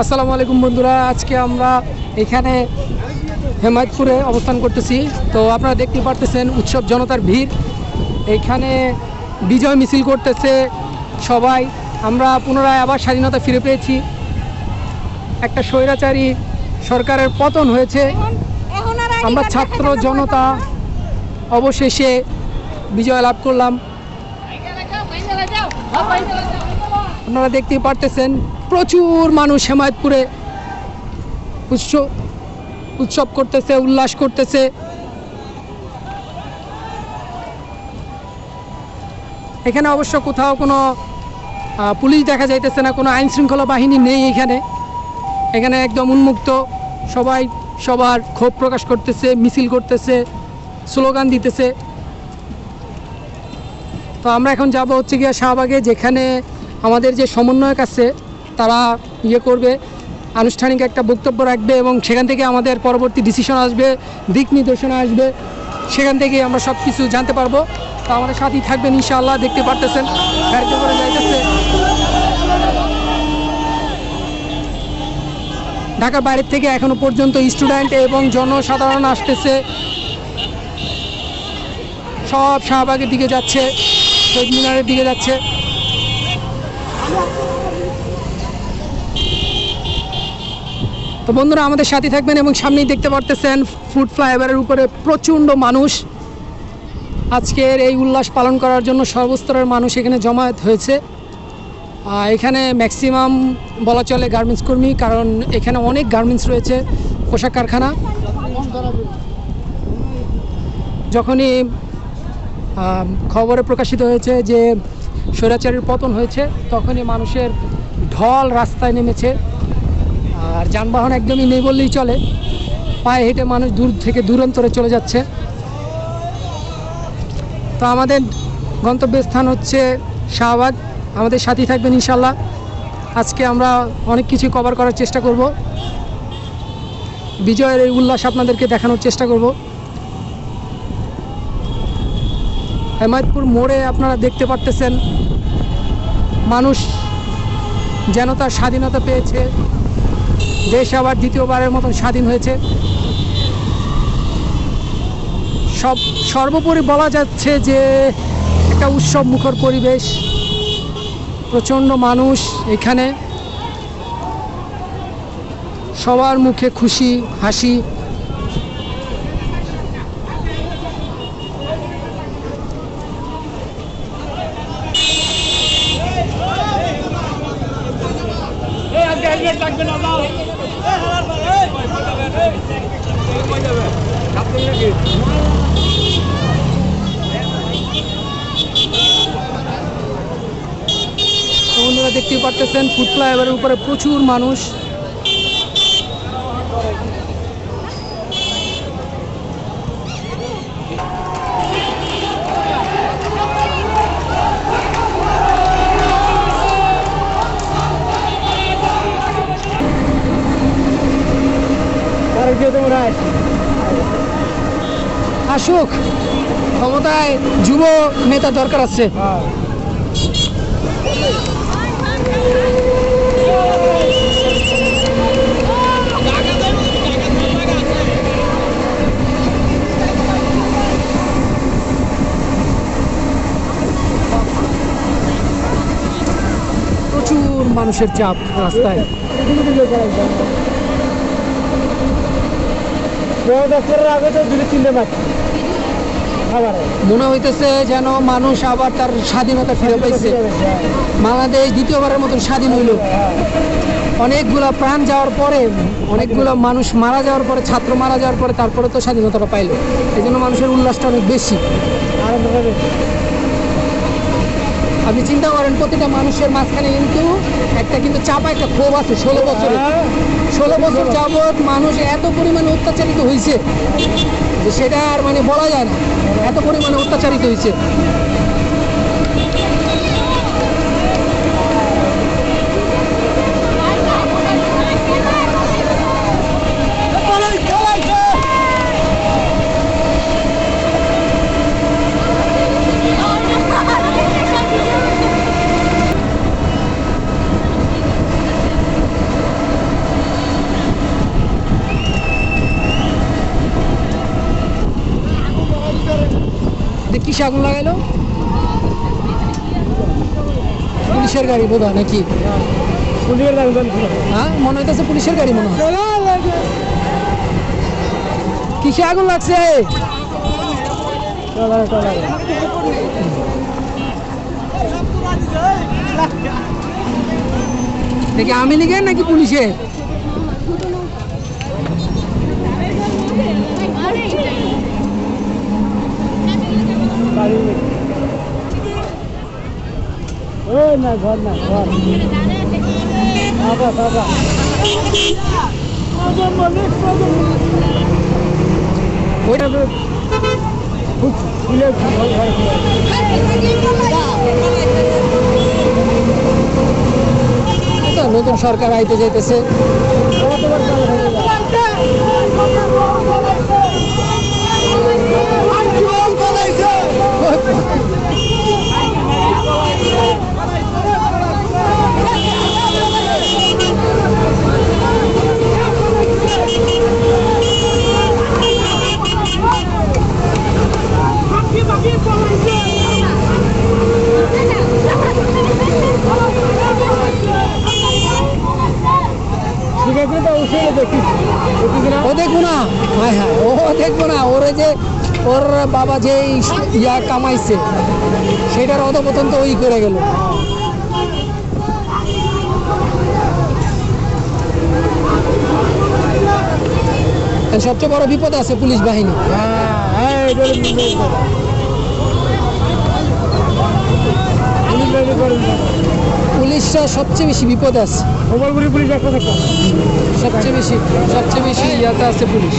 আসসালামু আলাইকুম বন্ধুরা, আজকে আমরা এখানে হেমায়তপুরে অবস্থান করতেছি। তো আপনারা দেখতে পারতেছেন উৎসব জনতার ভিড়। এখানে বিজয় মিছিল করতেছে সবাই। আমরা পুনরায় আবার স্বাধীনতা ফিরে পেয়েছি। একটা স্বৈরাচারী সরকারের পতন হয়েছে। আমরা ছাত্র জনতা অবশেষে বিজয় লাভ করলাম। আপনারা দেখতেই পারতেছেন প্রচুর মানুষ হেমায়তপুরে উৎসব উৎসব করতেছে, উল্লাস করতেছে। এখানে অবশ্য কোথাও কোনো পুলিশ দেখা যাইতেছে না, কোনো আইন শৃঙ্খলা বাহিনী নেই এখানে। এখানে একদম উন্মুক্ত। সবাই সবার ক্ষোভ প্রকাশ করতেছে, মিছিল করতেছে, স্লোগান দিতেছে। তো আমরা এখন যাব হচ্ছে গিয়ে শাহবাগে, যেখানে আমাদের যে সমন্বয়ক আছে তারা ইয়ে করবে, আনুষ্ঠানিক একটা বক্তব্য রাখবে এবং সেখান থেকে আমাদের পরবর্তী ডিসিশন আসবে, দিক নির্দেশনা আসবে, সেখান থেকে আমরা সব কিছু জানতে পারব। তো আমাদের সাথেই থাকবেন ইনশাআল্লাহ, দেখতে পারতেছেন। গাড়িতে যাইতেছে ঢাকার বাইরের থেকে এখনও পর্যন্ত স্টুডেন্ট এবং জনসাধারণ আসতেছে। সব শাহবাগের দিকে যাচ্ছে শহীদ মিনারের দিকে যাচ্ছে। তো বন্ধুরা, আমাদের সাথে থাকবেন এবং সামনেই দেখতে পারতেছেন ফুড ফ্লাইওভারের উপরে প্রচণ্ড মানুষ। আজকের এই উল্লাস পালন করার জন্য সর্বস্তরের মানুষ এখানে জমায়েত হয়েছে। এখানে ম্যাক্সিমাম বলা চলে গার্মেন্টস কর্মী, কারণ এখানে অনেক গার্মেন্টস রয়েছে, পোশাক কারখানা। যখনই খবরে প্রকাশিত হয়েছে যে স্বৈরাচারীর পতন হয়েছে, তখনই মানুষের ঢল রাস্তায় নেমেছে। আর যানবাহন একদমই নেই বললেই চলে। পায়ে হেঁটে মানুষ দূর থেকে দূরান্তরে চলে যাচ্ছে। তো আমাদের গন্তব্যস্থান হচ্ছে শাহবাগ। আমাদের সাথী থাকবেন ইনশাল্লাহ আজকে আমরা অনেক কিছু কভার করার চেষ্টা করব। বিজয়ের এই উল্লাস আপনাদেরকে দেখানোর চেষ্টা করব। হেমায়তপুর মোড়ে আপনারা দেখতে পারতেছেন। মানুষ যেন তার স্বাধীনতা পেয়েছে। দেশ আবার দ্বিতীয়বারের মতন স্বাধীন হয়েছে। সব, সর্বোপরি বলা যাচ্ছে যে একটা উৎসব মুখর পরিবেশ, প্রচণ্ড মানুষ এখানে। সবার মুখে খুশি, হাসি তো বন্ধুরা দেখতেই পারতেছেন ফুড ফ্লাইওভারের উপরে প্রচুর মানুষ। আসুক ক্ষমতায় যুব নেতা দরকার আছে। মানুষের চাপ রাস্তায়। আগে তো দুটো তিনটে আবার মনে হইতেছে যেন মানুষ আবার তার স্বাধীনতা ফিরে পাইছে। বাংলাদেশ দ্বিতীয়বারের মতন স্বাধীন হইল। অনেকগুলা প্রাণ যাওয়ার পরে, অনেকগুলো মানুষ মারা যাওয়ার পরে, ছাত্র মারা যাওয়ার পরে তারপরে তো স্বাধীনতাটা পাইলো। এই জন্য মানুষের উল্লাসটা অনেক বেশি। আপনি চিন্তা করেন, প্রতিটা মানুষের মাঝখানে কিন্তু একটা কিন্তু চাপা একটা ক্ষোভ আছে ষোলো বছরে ষোলো বছর যাবৎ মানুষ এত পরিমাণে অত্যাচারিত হয়েছে সেটা আর মানে বলা যায় না। এত পরিমাণে অত্যাচারিত হয়েছে। কিসে আগুন লাগাইলো? পুলিশের গাড়ি বোধ হয় নাকি? পুলিশের লাগবেন হ্যাঁ মনে হইতেছে পুলিশের গাড়ি মনে হয়। কিসে আগুন লাগছে? দেখি আমি লিগে নাকি পুলিশে গাড়ি ওই না ঘর না ঘর। বাবা বাবা। ওইটা ঘর ঘর তো নতুন সরকার আইতে যাইতেছে ঠিক আছে তো অবশ্যই দেখি দেখি কিনা ও দেখব না হ্যাঁ হ্যাঁ ও দেখব না ওর ওই যে ওর বাবা যে ইয়া কামাইছে সেটার অধপতন তো ওই করে গেল। সবচেয়ে বড় বিপদ আছে পুলিশ বাহিনী। হ্যাঁ। পুলিশরা সবচেয়ে বেশি বিপদ আছে। পুলিশ সবচেয়ে বেশি সবচেয়ে বেশি ইয়াতে আছে পুলিশ।